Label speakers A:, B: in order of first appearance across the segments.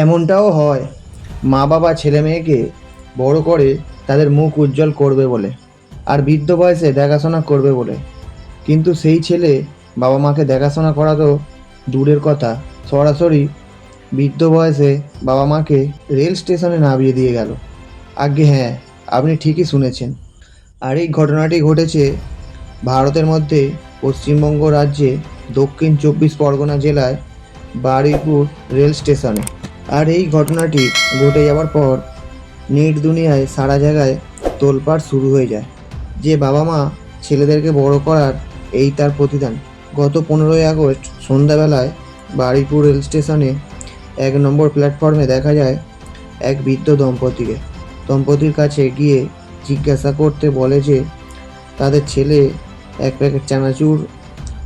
A: এমনটাও হয়। মা বাবা ছেলে মেয়েকে বড় করে তাদের মুখ উজ্জ্বল করবে বলে আর বৃদ্ধ বয়সে দেখাশোনা করবে বলে। কিন্তু সেই ছেলে বাবা মাকে দেখাশোনা করা তো দূরের কথা। সরাসরি বৃদ্ধ বয়সে বাবা মাকে রেল স্টেশনে নামিয়ে দিয়ে গেল। আগে হ্যাঁ আপনি ঠিকই শুনেছেন। আর এই ঘটনাটি ঘটেছে ভারতের মধ্যে পশ্চিমবঙ্গ রাজ্যে দক্ষিণ চব্বিশ পরগনা জেলায় বারুইপুর রেল স্টেশনে। আর এই ঘটনাটি ঘটে যাওয়ার পর নেট দুনিয়ায় সারা জায়গায় তোলপাড় শুরু হয়ে যায়। যে বাবা মা ছেলেদেরকে বড় করার এই তার প্রতিদান। গত পনেরোই আগস্ট সন্ধ্যাবেলায় বারুইপুর রেল স্টেশনে এক নম্বর প্ল্যাটফর্মে দেখা যায় এক বৃদ্ধ দম্পতিকে। দম্পতির কাছে গিয়ে জিজ্ঞাসা করতে বলে যে, তাদের ছেলে এক প্যাকেট চানাচুর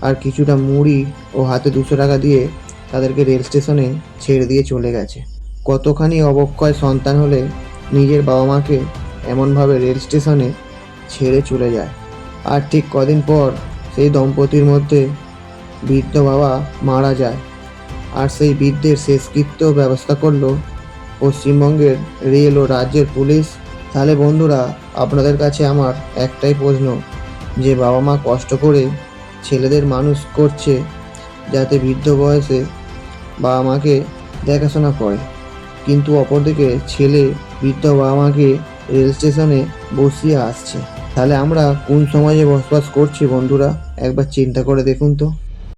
A: আর কিছুটা মুড়ি ও হাতে দুশো টাকা দিয়ে তাদেরকে রেল স্টেশনে ছেড়ে দিয়ে চলে গেছে। কতখানি অবক্ষয় সন্তান হলে নিজের বাবা মাকে এমনভাবে রেল স্টেশনে ছেড়ে চলে যায়। আর ঠিক কদিন পর সেই দম্পতির মধ্যে বৃদ্ধ বাবা মারা যায়। আর সেই বৃদ্ধের শেষকৃত্য ব্যবস্থা করল পশ্চিমবঙ্গের রেল ও রাজ্যের পুলিশ। তাহলে বন্ধুরা, আপনাদের কাছে আমার একটাই প্রশ্ন, যে বাবা মা কষ্ট করে ছেলেদের মানুষ করছে যাতে বৃদ্ধ বয়সে বাবা মাকে দেখাশোনা করে। কিন্তু অপরদিকে ছেলে বৃদ্ধ বাবা মাকে রেল স্টেশনে বসিয়ে আসছে। তাহলে আমরা কোন সমাজে বসবাস করছি বন্ধুরা? একবার চিন্তা করে দেখুন তো।